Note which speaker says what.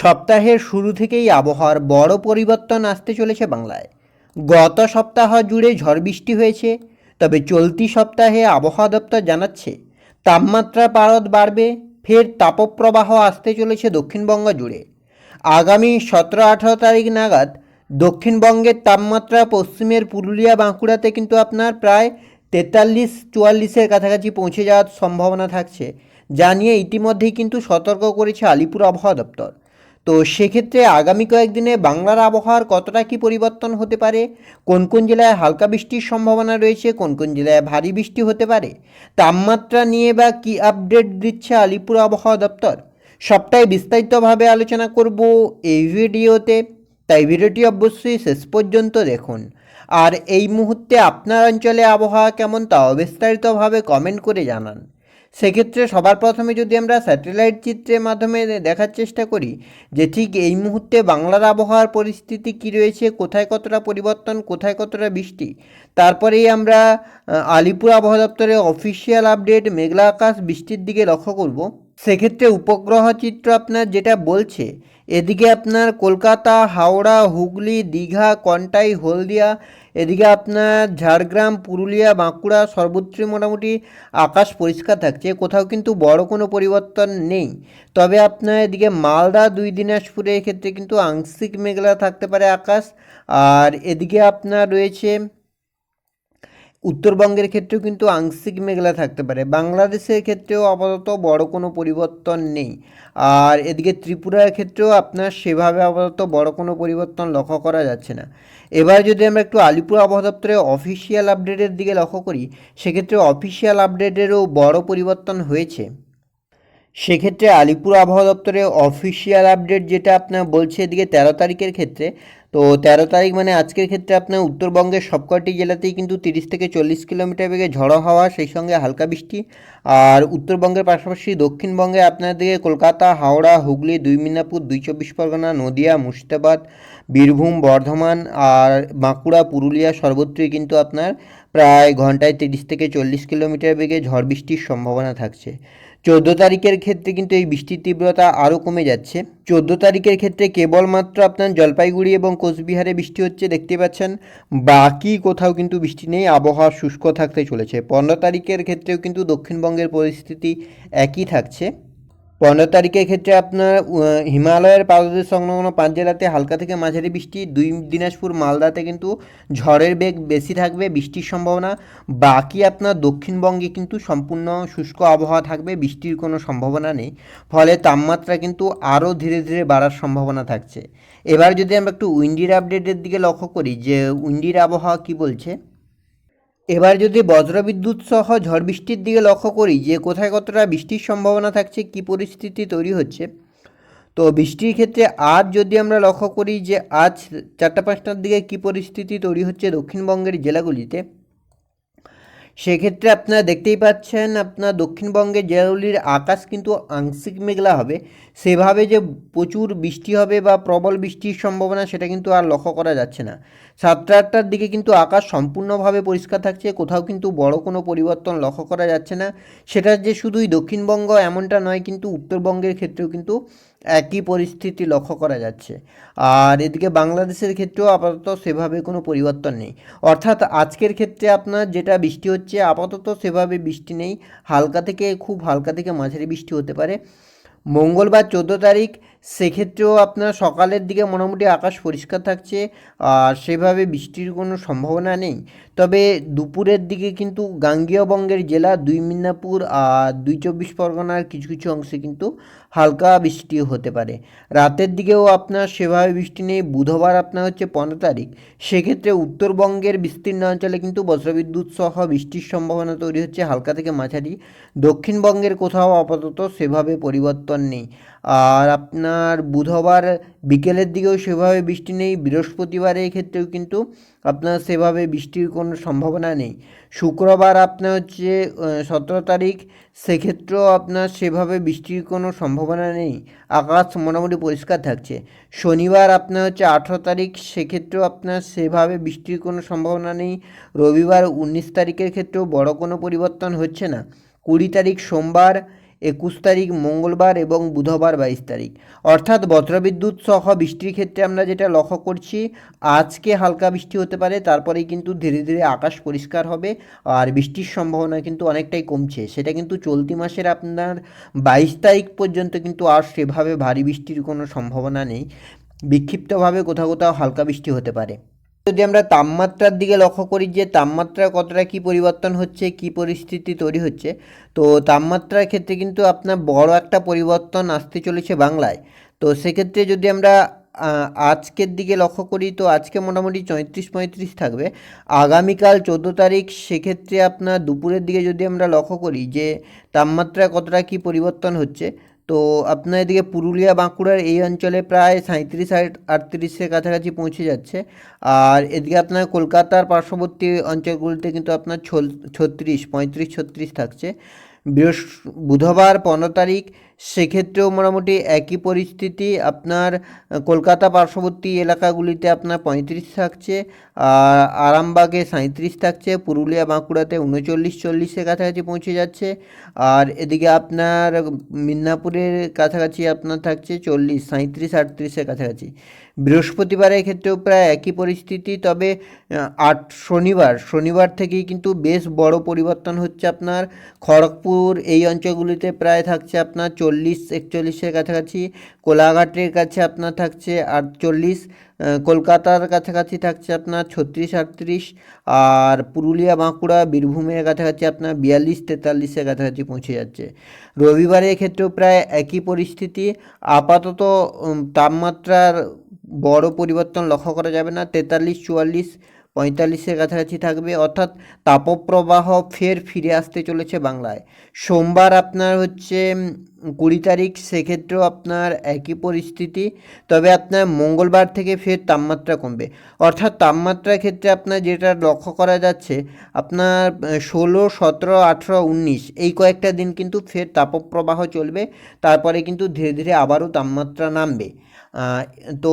Speaker 1: সপ্তাহের শুরু থেকেই আবহাওয়ার বড় পরিবর্তন আসতে চলেছে বাংলায়। গত সপ্তাহ জুড়ে ঝড় বৃষ্টি হয়েছে, তবে চলতি সপ্তাহে আবহাওয়া দপ্তর জানাচ্ছে, তাপমাত্রা পারদ বাড়বে, ফের তাপপ্রবাহ আসতে চলেছে দক্ষিণবঙ্গ জুড়ে। আগামী সতেরো আঠারো তারিখ নাগাদ দক্ষিণবঙ্গের তাপমাত্রা পশ্চিমের পুরুলিয়া, বাঁকুড়াতে কিন্তু আপনার প্রায় তেতাল্লিশ, চুয়াল্লিশের কাছাকাছি পৌঁছে যাওয়ার সম্ভাবনা থাকছে, যা নিয়ে ইতিমধ্যেই কিন্তু সতর্ক করেছে আলিপুর আবহাওয়া দপ্তর। তো সেক্ষেত্রে আগামী কয়েকদিনে বাংলার আবহাওয়ার কতটা কি পরিবর্তন হতে পারে? কোন কোন জেলায় হালকা বৃষ্টির সম্ভাবনা রয়েছে? কোন কোন জেলায় ভারী বৃষ্টি হতে পারে? তাপমাত্রা নিয়ে বা কি আপডেট দিচ্ছে আলিপুর আবহাওয়া দপ্তর? সবটাই বিস্তারিতভাবে আলোচনা করব এই ভিডিওতে। তাই ভিডিওটি অবশ্যই শেষ পর্যন্ত দেখুন। আর এই মুহূর্তে আপনার অঞ্চলে আবহাওয়া কেমন তাও বিস্তারিতভাবে কমেন্ট করে জানান। সেক্ষেত্রে সবার প্রথমে যদি আমরা স্যাটেলাইট চিত্রের মাধ্যমে দেখার চেষ্টা করি যে ঠিক এই মুহূর্তে বাংলার আবহাওয়ার পরিস্থিতি কী রয়েছে, কোথায় কতটা পরিবর্তন, কোথায় কতটা বৃষ্টি, তারপরেই আমরা আলিপুর আবহাওয়া দপ্তরের অফিসিয়াল আপডেট মেঘলা আকাশ, বৃষ্টির দিকে লক্ষ্য করব। সেক্ষেত্রে উপগ্রহ চিত্র আপনার যেটা বলছে, এদিকে আপনার কলকাতা, হাওড়া, হুগলি, দীঘা, কন্টাই, হলদিয়া এদিকে আপনার ঝাড়গ্রাম, পুরুলিয়া, বাঁকুড়া সর্বত্রই মোটামুটি আকাশ পরিষ্কার থাকছে। কোথাও কিন্তু বড় কোনো পরিবর্তন নেই। তবে আপনার এদিকে মালদা, দুই দিনাজপুরের ক্ষেত্রে কিন্তু আংশিক মেঘলা থাকতে পারে আকাশ। আর এদিকে আপনার রয়েছে উত্তরবঙ্গের ক্ষেত্রেও কিন্তু আংশিক মেঘলা থাকতে পারে। বাংলাদেশের ক্ষেত্রেও আপাতত বড় কোনো পরিবর্তন নেই। আর এদিকে ত্রিপুরার ক্ষেত্রেও আপনার সেভাবে আপাতত বড় কোনো পরিবর্তন লক্ষ্য করা যাচ্ছে না। এবার যদি আমরা একটু আলিপুর আবহাওয়া দপ্তরের অফিসিয়াল আপডেটের দিকে লক্ষ্য করি, সেক্ষেত্রে অফিসিয়াল আপডেটেরও বড় পরিবর্তন হয়েছে। সেক্ষেত্রে আলিপুর আবহাওয়া দপ্তরের অফিসিয়াল আপডেট যেটা আপনার বলছে এদিকে তেরো তারিখের ক্ষেত্রে তো তেরো তারিখ মানে আজকের ক্ষেত্রে আপনার উত্তরবঙ্গের সবকটি জেলাতেই কিন্তু তিরিশ থেকে চল্লিশ কিলোমিটার বেগে ঝড়ো হাওয়া, সেই সঙ্গে হালকা বৃষ্টি। আর উত্তরবঙ্গের পাশাপাশি দক্ষিণবঙ্গে আপনার দিকে কলকাতা, হাওড়া, হুগলি, দুই মিদনাপুর দুই চব্বিশ পরগনা, নদিয়া, মুর্শিদাবাদ, বীরভূম, বর্ধমান আর বাঁকুড়া, পুরুলিয়া সর্বত্রই কিন্তু আপনার প্রায় ঘন্টায় তিরিশ থেকে চল্লিশ কিলোমিটার বেগে ঝড় বৃষ্টির সম্ভাবনা থাকছে। চোদ্দ তারিখের ক্ষেত্রে কিন্তু এই বৃষ্টির তীব্রতা আরও কমে যাচ্ছে। চোদ্দ তারিখের ক্ষেত্রে কেবলমাত্র আপনার জলপাইগুড়ি এবং কোচবিহারে বৃষ্টি হচ্ছে দেখতে পাচ্ছেন। বাকি কোথাও কিন্তু বৃষ্টি নেই, আবহাওয়া শুষ্ক থাকতে চলেছে। পনেরো তারিখের ক্ষেত্রেও কিন্তু দক্ষিণবঙ্গের পরিস্থিতি একই থাকছে। পনেরো তারিখের ক্ষেত্রে আপনার হিমালয়ের পাদদেশ সংলগ্ন পাঁচ জেলাতে হালকা থেকে মাঝারি বৃষ্টি, দুই দিনাজপুর মালদাতে কিন্তু ঝড়ের বেগ বেশি থাকবে, বৃষ্টির সম্ভাবনা। বাকি আপনার দক্ষিণবঙ্গে কিন্তু সম্পূর্ণ শুষ্ক আবহাওয়া থাকবে, বৃষ্টির কোনো সম্ভাবনা নেই। ফলে তাপমাত্রা কিন্তু আরও ধীরে ধীরে বাড়ার সম্ভাবনা থাকছে। এবার যদি আমরা একটু উইন্ডির আপডেটের দিকে লক্ষ্য করি, যে উইন্ডির আবহাওয়া কি বলছে? এবার যদি বজ্রবিদ্যুৎ সহ ঝড় বৃষ্টির দিকে লক্ষ্য করি, যে কোথায় কতটা বৃষ্টির সম্ভাবনা থাকছে, কি পরিস্থিতি তৈরি হচ্ছে, তো বৃষ্টির ক্ষেত্রে আজ যদি আমরা লক্ষ্য করি যে আজ চারটা পাঁচটার দিকে কি পরিস্থিতি তৈরি হচ্ছে দক্ষিণবঙ্গের জেলাগুলিতে সেক্ষেত্রে আপনারা দেখতেই পাচ্ছেন আপনার দক্ষিণবঙ্গের জেলাগুলির আকাশ কিন্তু আংশিক মেঘলা হবে। সেভাবে যে প্রচুর বৃষ্টি হবে বা প্রবল বৃষ্টির সম্ভাবনা সেটা কিন্তু আর লক্ষ্য করা যাচ্ছে না। সাতটা আটটার দিকে কিন্তু আকাশ সম্পূর্ণভাবে পরিষ্কার থাকছে, কোথাও কিন্তু বড় কোনো পরিবর্তন লক্ষ্য করা যাচ্ছে না। সেটা যে শুধুই দক্ষিণবঙ্গ এমনটা নয়, কিন্তু উত্তরবঙ্গের ক্ষেত্রেও কিন্তু একই পরিস্থিতি লক্ষ্য করা যাচ্ছে। আর এদিকে বাংলাদেশের ক্ষেত্রেও আপাতত সেভাবে কোনো পরিবর্তন নেই। অর্থাৎ আজকের ক্ষেত্রে আপনার যেটা বৃষ্টি হচ্ছে আপাতত সেভাবে বৃষ্টি নেই। হালকা থেকে, খুব হালকা থেকে মাঝারি বৃষ্টি হতে পারে। মঙ্গলবার চোদ্দ তারিখ সেক্ষেত্রেও আপনার সকালের দিকে মোটামুটি আকাশ পরিষ্কার থাকছে, আর সেভাবে বৃষ্টির কোনো সম্ভাবনা নেই। তবে দুপুরের দিকে কিন্তু গাঙ্গেয় বঙ্গের জেলা, দুই মিদনাপুর আর দুই চব্বিশ পরগনার কিছু কিছু অংশে কিন্তু হালকা বৃষ্টি হতে পারে। রাতের দিকেও আপনার সেভাবে বৃষ্টি নেই, বুধবার আপনার হচ্ছে পনেরো তারিখ। সেক্ষেত্রে উত্তরবঙ্গের বিস্তীর্ণ অঞ্চলে কিন্তু বজ্রবিদ্যুৎ সহ বৃষ্টির সম্ভাবনা তৈরি হচ্ছে হালকা থেকে মাঝারি। দক্ষিণবঙ্গের কোথাও আপাতত সেভাবে পরিবর্তন নেই। আর আপনার বুধবার বিকেলের দিকেও সেভাবে বৃষ্টি নেই, বৃহস্পতিবারের ক্ষেত্রেও কিন্তু আপনার সেভাবে বৃষ্টির কোনো সম্ভাবনা নেই। শুক্রবার আপনার হচ্ছে সতেরো তারিখ, সেক্ষেত্রেও আপনার সেভাবে বৃষ্টির কোনো সম্ভাবনা নেই। আকাশ মোটামুটি পরিষ্কার থাকছে। শনিবার আপনার হচ্ছে আঠেরো তারিখ, সেক্ষেত্রেও আপনার সেভাবে বৃষ্টির কোনো সম্ভাবনা নেই। রবিবার উনিশ তারিখের ক্ষেত্রেও বড় কোনো পরিবর্তন হচ্ছে না। কুড়ি তারিখ সোমবার একুশ তারিখ, মঙ্গলবার এবং বুধবার বাইশ তারিখ। অর্থাৎ বজ্রবিদ্যুৎ সহ বৃষ্টির ক্ষেত্রে আমরা যেটা লক্ষ্য করছি, আজকে হালকা বৃষ্টি হতে পারে, তারপরেই কিন্তু ধীরে ধীরে আকাশ পরিষ্কার হবে আর বৃষ্টির সম্ভাবনা কিন্তু অনেকটাই কমছে। সেটা কিন্তু চলতি মাসের আপনার বাইশ তারিখ পর্যন্ত কিন্তু আর সেভাবে ভারী বৃষ্টির কোনো সম্ভাবনা নেই। বিক্ষিপ্তভাবে কোথাও কোথাও হালকা বৃষ্টি হতে পারে। যদি আমরা তাপমাত্রার দিকে লক্ষ্য করি যে তাপমাত্রা কতটা কী পরিবর্তন হচ্ছে, কী পরিস্থিতি তৈরি হচ্ছে, তো তাপমাত্রার ক্ষেত্রে কিন্তু আপনার বড় একটা পরিবর্তন আসতে চলেছে বাংলায়। তো সেক্ষেত্রে যদি আমরা আজকের দিকে লক্ষ্য করি, তো আজকে মোটামুটি চৌত্রিশ পঁয়ত্রিশ থাকবে। আগামীকাল চোদ্দ তারিখ, সেক্ষেত্রে আপনার দুপুরের দিকে যদি আমরা লক্ষ্য করি যে তাপমাত্রা কতটা কী পরিবর্তন হচ্ছে তো আপনার এদিকে পুরুলিয়া বাঁকুড়ার এই অঞ্চলে প্রায় সাঁত্রিশ আটত্রিশের কাছাকাছি পৌঁছে যাচ্ছে। আর এদিকে আপনার কলকাতার পার্শ্ববর্তী অঞ্চলগুলিতে কিন্তু আপনার ছত্রিশ, পঁয়ত্রিশ, ছত্রিশ থাকছে। বৃহস্প বুধবার পনেরো তারিখ সেক্ষেত্রেও মোটামুটি একই পরিস্থিতি। আপনার কলকাতা পার্শ্ববর্তী এলাকাগুলিতে আপনার পঁয়ত্রিশ থাকছে, আর আরামবাগে সাঁত্রিশ থাকছে, পুরুলিয়া বাঁকুড়াতে উনচল্লিশ, চল্লিশের কাছাকাছি পৌঁছে যাচ্ছে, আর এদিকে আপনার মিদনাপুরের কাছাকাছি আপনার থাকছে চল্লিশ সাঁত্রিশ আটত্রিশের কাছাকাছি। বৃহস্পতিবারের ক্ষেত্রেও প্রায় একই পরিস্থিতি, তবে আট শনিবার শনিবার থেকেই কিন্তু বেশ বড় পরিবর্তন হচ্ছে আপনার। খড়গপুর এই অঞ্চলগুলিতে প্রায় থাকছে আপনার চল্লিশ একচল্লিশের কাছাকাছি, কোলাঘাটের কাছে আপনার থাকছে আটচল্লিশ কলকাতার কাছাকাছি থাকছে আপনার ছত্রিশ, আটত্রিশ, আর পুরুলিয়া, বাঁকুড়া, বীরভূমের কাছাকাছি আপনার বিয়াল্লিশ, তেতাল্লিশের কাছাকাছি পৌঁছে যাচ্ছে। রবিবারের ক্ষেত্রেও প্রায় একই পরিস্থিতি। আপাতত তাপমাত্রার বড় পরিবর্তন লক্ষ্য করা যাবে না। তেতাল্লিশ, চুয়াল্লিশ পঁয়তাল্লিশের কাছাকাছি থাকবে, অর্থাৎ তাপপ্রবাহ ফের ফিরে আসতে চলেছে বাংলায়। সোমবার আপনার হচ্ছে কুড়ি তারিখ, সেক্ষেত্রেও আপনার একই পরিস্থিতি, তবে আপনার মঙ্গলবার থেকে ফের তাপমাত্রা কমবে। অর্থাৎ তাপমাত্রার ক্ষেত্রে আপনার যেটা লক্ষ্য করা যাচ্ছে, আপনার ষোলো, সতেরো, আঠেরো, উনিশ, এই কয়েকটা দিন কিন্তু ফের তাপপ্রবাহ চলবে, তারপরে কিন্তু ধীরে ধীরে আবারও তাপমাত্রা নামবে। তো